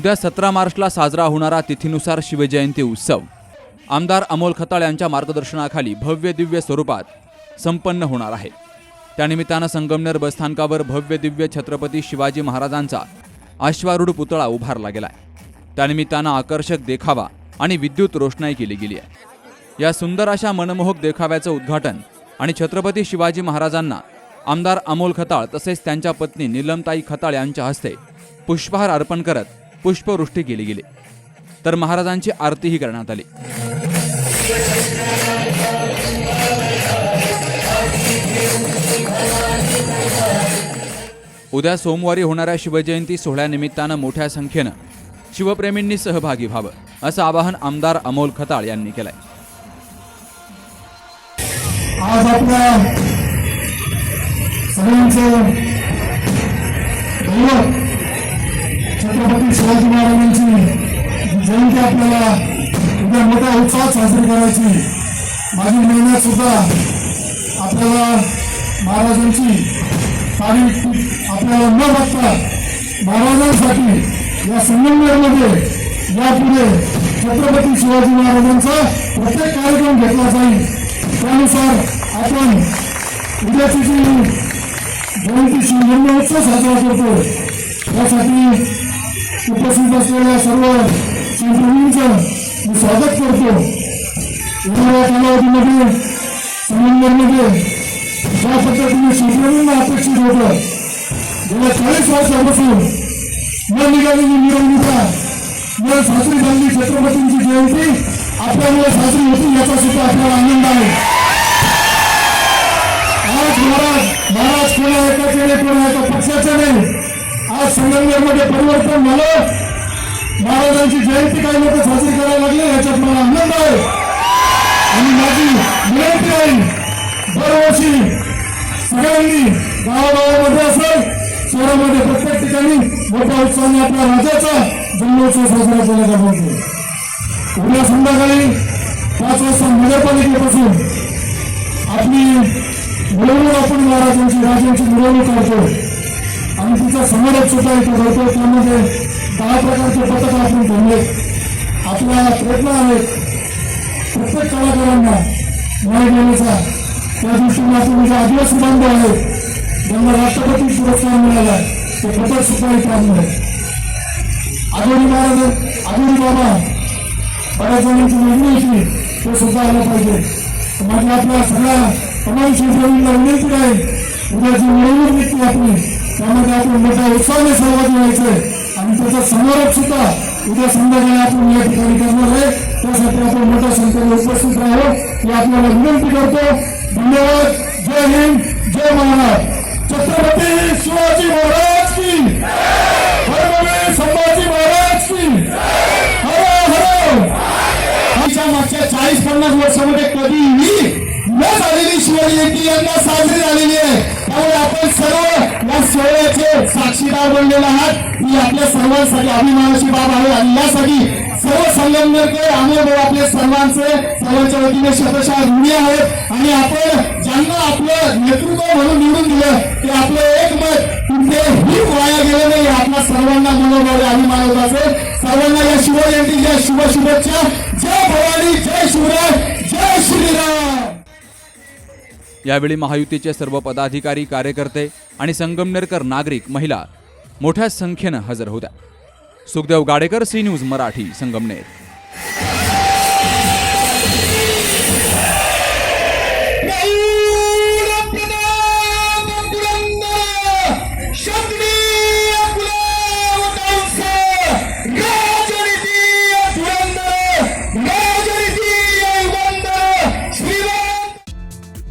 उद्या सतरा मार्चला साजरा होणारा तिथीनुसार शिवजयंती उत्सव. आमदार अमोल खताळ यांच्या मार्गदर्शनाखाली भव्य दिव्य स्वरूपात संपन्न होणार आहे. त्यानिमित्तानं संगमनेर बसस्थानकावर भव्य दिव्य छत्रपती शिवाजी महाराजांचा अश्वारूढ पुतळा उभारला गेलाय. त्यानिमित्तानं आकर्षक देखावा आणि विद्युत रोषणाई केली गेली आहे. या सुंदर अशा मनमोहक देखाव्याचं उद्घाटन आणि छत्रपती शिवाजी महाराजांना आमदार अमोल खताळ तसेच त्यांच्या पत्नी निलमताई खताळ यांच्या हस्ते पुष्पहार अर्पण करत पुष्पवृष्टी केली गेली. तर महाराजांची आरतीही करण्यात आली. उद्या सोमवारी होणाऱ्या शिवजयंती सोहळ्यानिमित्तानं मोठ्या संख्येनं शिवप्रेमींनी सहभागी व्हावं असं आवाहन आमदार अमोल खताळ यांनी केलंय. आज आपल्या सगळ्यांचं छत्रपती शिवाजी महाराजांची जयंती आपल्याला उद्या मोठ्या उत्साहात साजरी करायची. मागील महिन्यात सुद्धा आपल्याला महाराजांची तारीख आपल्याला न बघता महाराजांसाठी या संगमनेरमध्ये यापुढे छत्रपती शिवाजी महाराजांचा प्रत्येक कार्यक्रम घेतला जाईल. त्यानुसार आपण उद्याची जी जयंती शिवजन्मोत्सव साजरा करतो त्यासाठी उपस्थित असलेल्या सर्व शिवप्रेमींचं मी स्वागत करतो. येणाऱ्या कालावधीमध्ये संगमनेरमध्ये ज्या पद्धतीने शिवप्रेमींना अपेक्षित होतं गेल्या चाळीस वर्षापासून न निघालेली मिरवणुका न सासरी झालेली छत्रपतींची जयंती आपल्यामुळे साजरी होती याचा सुद्धा आपल्याला आनंद आहे. आज महाराज महाराज कोणा एकाचे नाही कोणा एका पक्षाचे नाही. आज संगमनेरमध्ये परिवर्तन झालं. महाराजांची जयंती काही लोक साजरी करायला लागले याच्यात मला आनंद आहे. आणि माझी विनंती आहे दरवर्षी सगळ्यांनी गावागावामध्ये असेल शहरामध्ये प्रत्येक ठिकाणी मोठ्या उत्साहाने आपल्या राज्याचा जन्मोत्सव साजरा केला जातो. उद्या संध्याकाळी पाच वाजता नगरपालिकेपासून आपली मिळवणूक आपण महाराजांची राजांची मिरवणूक करतो आणि तिचा समारोप सुद्धा इथे होतो त्यामध्ये दहा प्रकारचे पथक आपण ठेवले आपला प्रयत्न आहेत प्रत्येक कलाकारांना न्याय देण्याचा. त्या दृष्टीने आपण म्हणजे आदिवासी बांधव आहेत. ज्यांना राष्ट्रपती पुरस्कार मिळाला ते पथक सुद्धा इथे आणलं आदोरी महाराज आदोरी बाबा बऱ्याच जणांची मागणी होती ते सुद्धा आलं पाहिजे. माझ्या आपल्या सगळ्या तमाम शिवसेनेला विनंती आहे उद्याची मिरवणूक निघते आपली. त्यामध्ये आपण मोठ्या उत्साहाने सहभागी व्हायचंय आणि त्याचा समारोप सुद्धा उद्या संध्याकाळी आपण या ठिकाणी करणार आहे त्यासाठी आपण मोठ्या संख्येने उपस्थित राहावं ही आपल्याला विनंती करतो धन्यवाद जय हिंद जय महाराज छत्रपती शिवाजी महाराज की हरमने संभाजी महाराज की हर हर आमच्या मागच्या चाळीस पन्नास वर्षामध्ये कधीही न झालेली शिवजयंती यांना साजरी झालेली आहे. त्यामुळे आपण सर्व या सोहळ्याचे साक्षीदार बनलेले आहात. ही आपल्या सर्वांसाठी अभिमानाची बाब आहे आणि यासाठी सर्व संगमनेरकर अमोल आपले सर्वांचे सर्वांच्या वतीने शतशः ऋणी आहेत. आणि आपण ज्यांना आपलं नेतृत्व म्हणून निवडून दिलं ते आपलं एक मत कुठेही वाया गेलं नाही. आपल्या सर्वांना मनोभावे अभिमान होत असेल. सर्वांना या शिवजयंतीच्या शुभ शुभेच्छा. जय भवानी जय शिवराय जय श्रीराम. यावेळी महायुतीचे सर्व पदाधिकारी कार्यकर्ते आणि संगमनेरकर नागरिक महिला मोठ्या संख्येनं हजर होत्या. Sukhdev Gadekar C news Marathi Sangamner.